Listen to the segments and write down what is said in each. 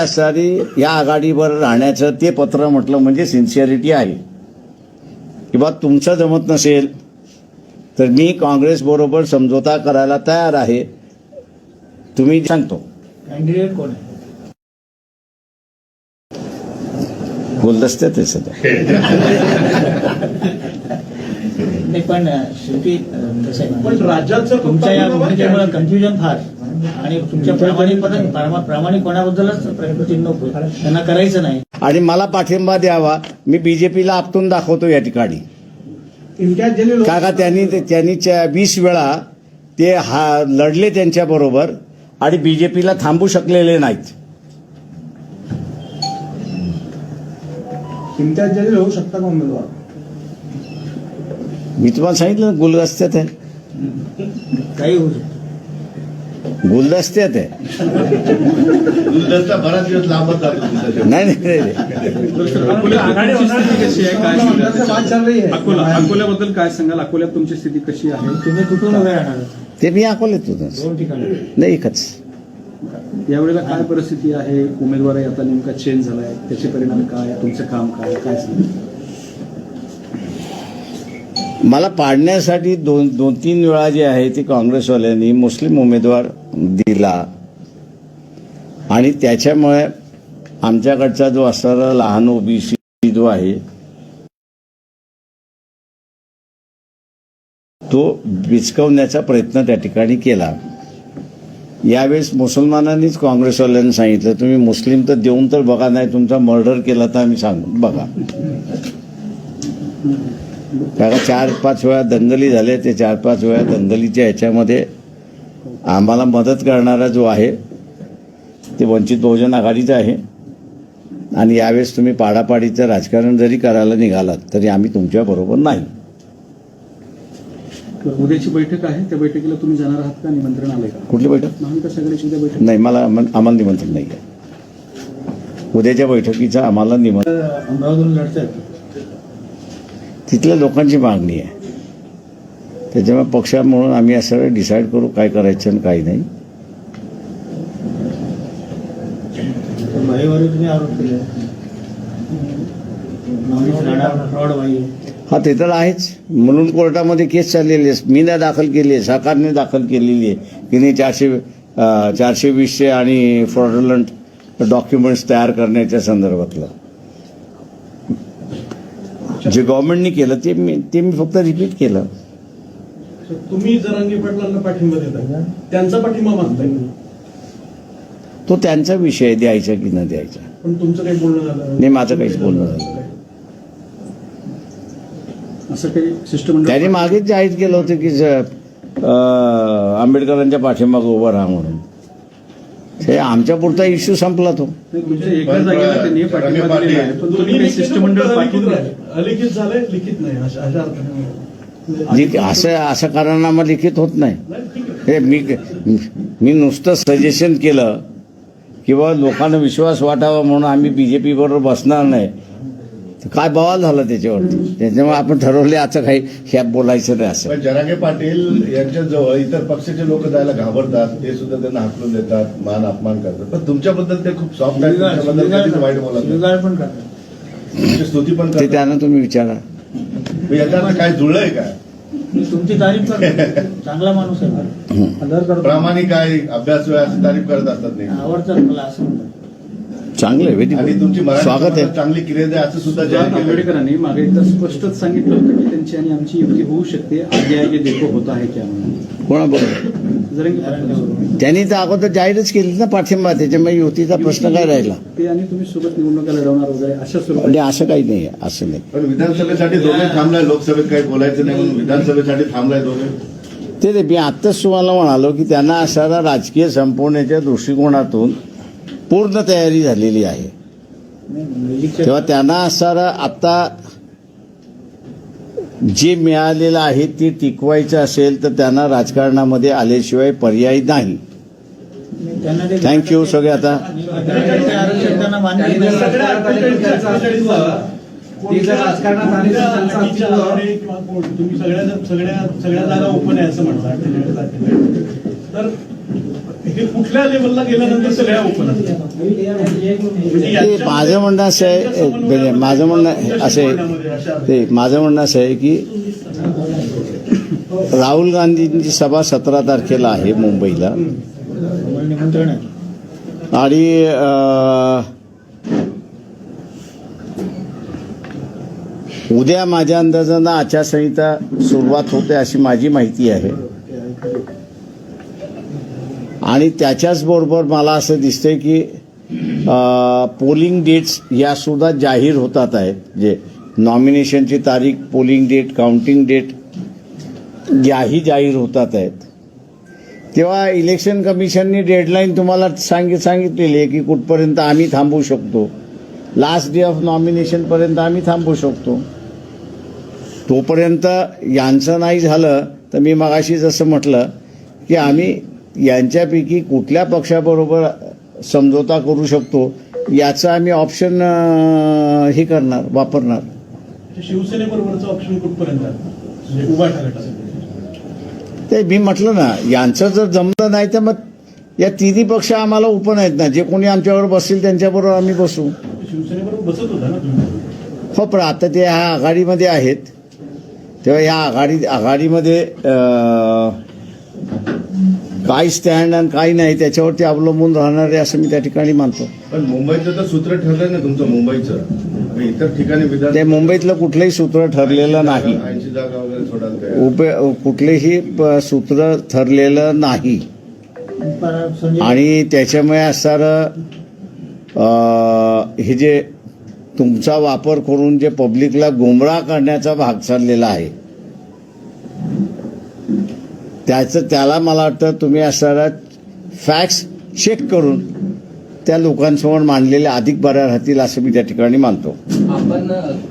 असणारी या आघाडीवर राहण्याचं ते पत्र म्हटलं म्हणजे सिन्सिअरिटी आहे. किंवा तुमचं जमत नसेल तर मी काँग्रेसबरोबर समझोता करायला तयार आहे. तुम्ही सांगतो. कॅन्डिडेट कोण आहे? गुलदस्त्यात आहे सध्या. नाही पण शेवटी पण राज्याचं तुमच्या या? कन्फ्युजन फार. आणि तुमच्या प्रामाणिकपणा प्रामा- प्रामाणिकपणाबद्दलच प्रश्नचिन्ह. त्यांना करायचं नाही. आणि मला पाठिंबा द्यावा. मी बीजेपीला आपटून दाखवतो या ठिकाणी. इम्तियाज जलील का का त्यांनी त्यांनी वीस वेळा ते हा लढले त्यांच्या बरोबर आणि बीजेपीला थांबू शकलेले नाहीत. इम्तियाज जलील होऊ शकता का उमेदवार? मी तुम्हाला सांगितलं ना, गुलदस्त्यात आहे. काही होऊ शकतं. गुलदस्त्यात आहे गुलदस्ता बराच दिवस लांबच जातो नाही है. अकोल्याबद्दल काय सांगाल? अकोल्यात तुमची स्थिती कशी आहे? तुम्ही कुठून ते मी अकोल्यात ठिकाणी. नाही एकच यावेळेला काय परिस्थिती आहे? उमेदवार आता नेमका चेंज झालाय. त्याचे परिणाम काय? तुमचं काम काय? काय सांगाल? मला पाडण्यासाठी दोन दोन तीन वेळा जे आहे ते काँग्रेसवाल्यांनी मुस्लिम उमेदवार दिला. आणि त्याच्यामुळे आमच्याकडचा जो असणारा लहान ओबीसी जो आहे तो विचकवण्याचा प्रयत्न त्या ठिकाणी केला. यावेळेस मुसलमानांनीच काँग्रेसवाल्यांनी सांगितलं तुम्ही मुस्लिम तर देऊन तर बघा नाही तुमचा मर्डर केला तर आम्ही सांगू बघा. कारण चार पाच वेळा दंगली झाल्या ते चार पाच वेळा दंगलीच्या ह्याच्यामध्ये आम्हाला मदत करणारा जो आहे ते वंचित बहुजन आघाडीचा आहे. आणि यावेळेस तुम्ही पाडापाडीचं राजकारण जरी करायला निघालात तरी आम्ही तुमच्याबरोबर नाही. उद्याची बैठक आहे त्या बैठकीला तुम्ही जाणार आहात का? निमंत्रण आलंय का? कुठली बैठक? महाविकास आघाडीची उद्या बैठक नाही मला आम्हाला निमंत्रण नाही आहे उद्याच्या बैठकीचं आम्हाला निमंत्रण अमरावतीहून लढतात तिथल्या लोकांची मागणी आहे. त्याच्यामुळे पक्ष म्हणून आम्ही असं डिसाईड करू काय करायचं आणि काय नाही. हा ते तर आहेच. म्हणून कोर्टामध्ये केस चाललेली आहे. मी नाही दाखल केली आहे. सरकारने दाखल केलेली आहे. की नाही चारशे चारशे वीसशे आणि फ्रॉडलंट डॉक्युमेंट्स तयार करण्याच्या संदर्भातलं. जे गव्हर्नमेंटने केलं ते मी ते मी फक्त रिपीट केलं. तुम्ही जरांगी पाटलांना पाठिंबा देता त्यांचा पाठिंबा मागताय? तो त्यांचा विषय आहे, द्यायचा की न द्यायचा. पण तुमचं काही बोलणं झालं. नाही, माझं काहीच बोलणं झालं नाही. असं काही शिष्टमंडळ त्यांनी मागेच जाहीर केलं होतं की आंबेडकरांच्या पाठीमागं उभं राहा म्हणून. ते आमच्या पुरता इश्यू संपला तो. असं असं करारनामा लिखित होत नाही. हे मी मी नुसतं सजेशन केलं किंवा लोकांना विश्वास वाटावा म्हणून आम्ही बीजेपी बरोबर बसणार नाही. तर काय बवाल झाला त्याच्यावरती? त्याच्यामुळे आपण ठरवले असं काही ह्या बोलायचं नाही असं. पण जरांगे पाटील यांच्या जवळ इतर पक्षाचे लोक जायला घाबरतात ते सुद्धा त्यांना हाकलून देतात मान अपमान करतात. पण तुमच्याबद्दल ते खूप सॉफ्ट आहेत तुमच्याबद्दल कधीच वाईट स्तुती पण ते त्यांना तुम्ही विचारा. याच्यात काय जुळलंय काय मी तुमची तारीफ करतो. चांगला माणूस आहे प्रामाणिक आहे अभ्यास वेळाची तारीफ करत असतात नाही आवडतं मला असं म्हणतात. चांगलं आहे आणि व्हेरी तुमची स्वागत आहे. चांगली क्रिया आहे असं सुद्धा जाहीर केलं. आंबेडकरांनी मागे एकदा स्पष्टच सांगितलं होतं की त्यांची आणि आमची युती होऊ शकते आगे आगे देखो होता आहे क्या म्हणून कोणाबरोबर? जरंगी त्यांनी तर अगोदर जाहीरच केली ना पाठिंबा त्याच्यामुळे युतीचा प्रश्न काय राहिला? ते आणि तुम्ही सोबत निवडणुका लढवणार वगैरे अशा म्हणजे स्वरूपात असं काही नाही आहे असं नाही. पण विधानसभेसाठी दोघे थांबलाय लोकसभेत काही बोलायचं नाही म्हणून विधानसभेसाठी थांबलाय दोघे. ते ते मी आत्ताच तुम्हाला म्हणालो की त्यांना असणारा राजकीय संपवण्याच्या दृष्टिकोनातून पूर्ण तयारी झालेली आहे. तेव्हा त्यांना असणारा आत्ता जे मिळालेलं आहे ते टिकवायचं असेल तर त्यांना राजकारणामध्ये आल्याशिवाय पर्याय नाही. थँक्यू सगळे आता. सगळ्या सगळ्या सगळ्या जागा ओपन आहे असं म्हणता अठ्ठेचाळीस अठ्ठेचाळीस. तर हे कुठल्या लेवलला गेल्यानंतर सगळ्या ओपन ते माझं म्हणणं असं आहे म्हणजे माझं म्हणणं असं आहे. ते माझं म्हणणं असं आहे की राहुल गांधींची सभा सतरा तारखेला आहे मुंबईला. आणि उद्या माझ्या अंदाजानं आचारसंहिता सुरुवात होते अशी माझी माहिती आहे. आणि त्याच्याच बरोबर मला असं दिसतंय की पोलिंग डेट्स या सुद्धा जाहीर होतात आहेत. जे नॉमिनेशनची तारीख पोलिंग डेट काउंटिंग डेट याही जाहीर होतात आहेत. तेव्हा इलेक्शन कमिशननी डेडलाईन तुम्हाला सांगित सांगितलेली आहे की कुठपर्यंत आम्ही थांबू शकतो. लास्ट डे ऑफ नॉमिनेशनपर्यंत आम्ही थांबू शकतो. तोपर्यंत यांचं नाही झालं तर मी मगाशी जसं म्हटलं की आम्ही यांच्यापैकी कुठल्या पक्षाबरोबर समझोता करू शकतो याचं आम्ही ऑप्शन हे करणार वापरणार. शिवसेनेबरोबरचं ऑप्शन कुठपर्यंत आहे? म्हणजे उभा ते. मी म्हटलं ना यांचं जर जमलं नाही तर मग या तिन्ही पक्ष आम्हाला ओपन आहेत ना. जे कोणी आमच्याबरोबर बसतील त्यांच्याबरोबर आम्ही बसू. शिवसेनेबरोबर बसत होता ना तुम्ही? हो पण आता ते ह्या आघाडीमध्ये आहेत. तेव्हा या आघाडी आघाडीमध्ये काय स्टँड आणि काय नाही त्याच्यावरती अवलंबून राहणार आहे असं मी त्या ठिकाणी मानतो. पण मुंबईचं तर सूत्र ठरलंय ना तुमचं मुंबईचं. इतर ठिकाणी विधान ते मुंबईतलं कुठलंही सूत्र ठरलेलं नाही. ऐंशी जागा वगैरे सोडाल काय उप कुठलेही प- सूत्र ठरलेलं नाही. आणि त्याच्यामुळे असणारं अं, हे जे तुमचा वापर करून जे पब्लिकला गुमराह करण्याचा भाग चाललेला आहे त्याचं त्याला मला वाटतं तुम्ही असणारा फॅक्ट्स चेक करून त्या लोकांसमोर मांडलेल्या अधिक बऱ्या राहतील असं मी त्या ठिकाणी मानतो. आपण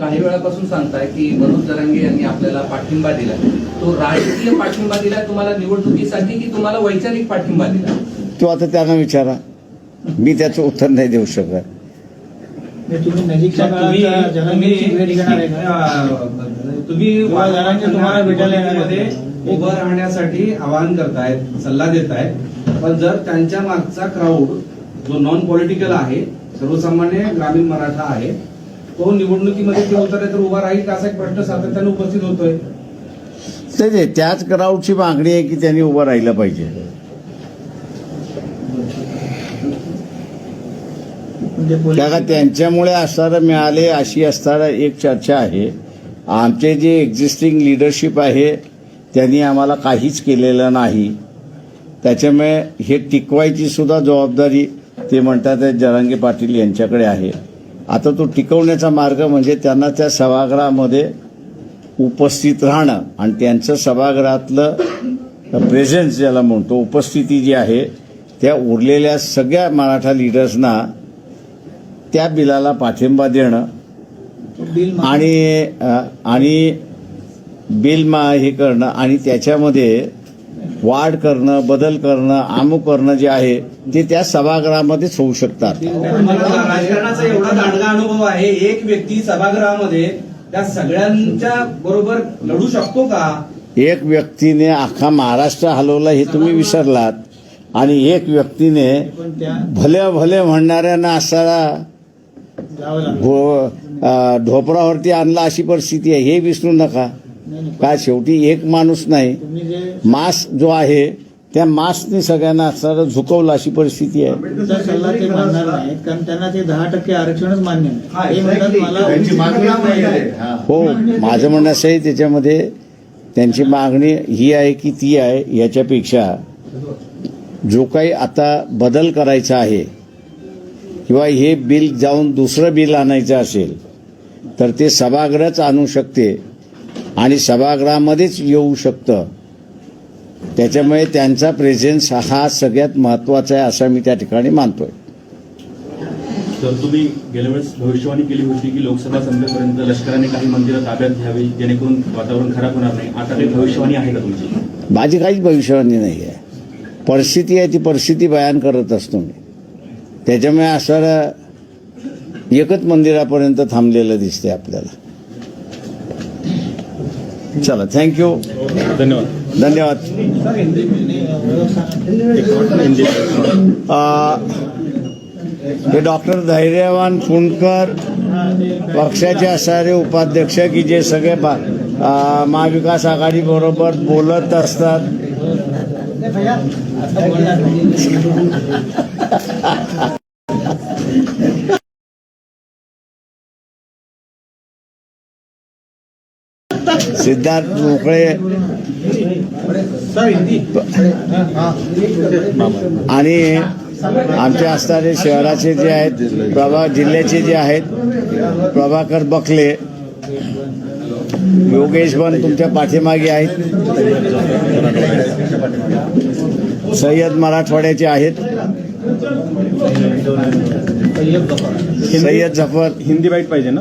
काही वेळापासून सांगताय की मनोज जरांगे यांनी आपल्याला पाठिंबा दिला. तो राजकीय पाठिंबा दिला तुम्हाला निवडणुकीसाठी की तुम्हाला वैचारिक पाठिंबा दिला? तो आता त्यांना विचारा. मी त्याचं उत्तर नाही देऊ शकत. तुम्ही तुम्हाला भेटायला. उभं राहण्यासाठी आवाहन करतायत सल्ला देतायत. पण जर त्यांच्या मागचा क्राऊड जो नॉन पॉलिटिकल आहे सर्वसामान्य ग्रामीण मराठा आहे तो निवडणुकीमध्ये ते उतरले तर उभा राहील का असा एक प्रश्न सातत्याने उपस्थित होतोय. ते त्याच क्राऊडची मागणी आहे की त्यांनी उभं राहिलं पाहिजे. म्हणजे का त्यांच्यामुळे असणारं मिळाले अशी असणारा एक चर्चा आहे. आमचे जे एक्झिस्टिंग लिडरशिप आहे त्यांनी आम्हाला काहीच केलेलं नाही. त्याच्यामुळे हे टिकवायची सुद्धा जबाबदारी ते म्हणतात जरांगे पाटील यांच्याकडे आहे. आता तो टिकवण्याचा मार्ग म्हणजे त्यांना त्या सभागृहामध्ये उपस्थित राहणं आणि त्यांचं सभागृहातलं प्रेझेन्स ज्याला म्हणतो उपस्थिती जी आहे त्या उरलेल्या सगळ्या मराठा लिडर्सना त्या बिलाला पाठिंबा देणं आणि आणि बिल मा हे करणं आणि त्याच्यामध्ये वाढ करणं बदल करणं अमुक करणं जे आहे ते त्या सभागृहामध्येच होऊ शकतात. राजकारणाचा एवढा दांडगा अनुभव आहे एक व्यक्ती सभागृहामध्ये त्या सगळ्यांच्या बरोबर लढू शकतो का? एक व्यक्तीने अख्खा महाराष्ट्र हलवला हे तुम्ही विसरलात आणि एक व्यक्तीने भले भले म्हणणाऱ्यांना असारा जावं लागलं. घो अ, ढोपरावरती आणला अशी परिस्थिती आहे हे विसरू नका. का शेवटी एक माणूस नाही तुम्ही जे मास जो आहे त्या मासने सगळ्यांना असणारं झुकवलं अशी परिस्थिती आहे तुमचा सल्ला ते मानणार नाहीत कारण त्यांना ते दहा टक्के आरक्षणच मान्य हा, नाही ते म्हणतात exactly. मला त्यांची मागणी नाही आहे. हा. हो माझं म्हणणं असं आहे त्याच्यामध्ये त्यांची मागणी ही आहे की ती आहे याच्यापेक्षा जो काही आता बदल करायचा आहे किंवा हे बिल जाऊन दुसरं बिल आणायचं असेल तर ते सभागृहच आणू शकते आणि सभागृहामध्येच येऊ शकतं. त्याच्यामुळे त्यांचा प्रेझेन्स हा सगळ्यात महत्त्वाचा आहे असं मी त्या ठिकाणी मानतोय. तर तुम्ही गेल्या वेळेस भविष्यवाणी केली होती की लोकसभा संपेपर्यंत लष्कराने काही मंदिरं ताब्यात घ्यावी जेणेकरून वातावरण खराब होणार नाही. आता ते भविष्यवाणी आहे का तुमची? माझी काहीच भविष्यवाणी नाही आहे. परिस्थिती आहे ती परिस्थिती बयान करत असतो मी. त्याच्यामुळे असं एकच मंदिरापर्यंत थांबलेलं दिसते आपल्याला. चला थँक्यू धन्यवाद. धन्यवाद. हे डॉक्टर धैर्यवान फुंडकर पक्षाचे असणारे उपाध्यक्ष की जे सगळे महाविकास आघाडी बरोबर बोलत असतात. सिद्धार्थ मोकळे. आणि आमचे असणारे शहराचे जे आहेत प्रभा जिल्ह्याचे जे आहेत प्रभाकर बकले योगेश पण तुमच्या पाठीमागे आहेत. सय्यद मराठवाड्याचे आहेत. सय्यद जफर. हिंदी वाईट पाहिजे ना?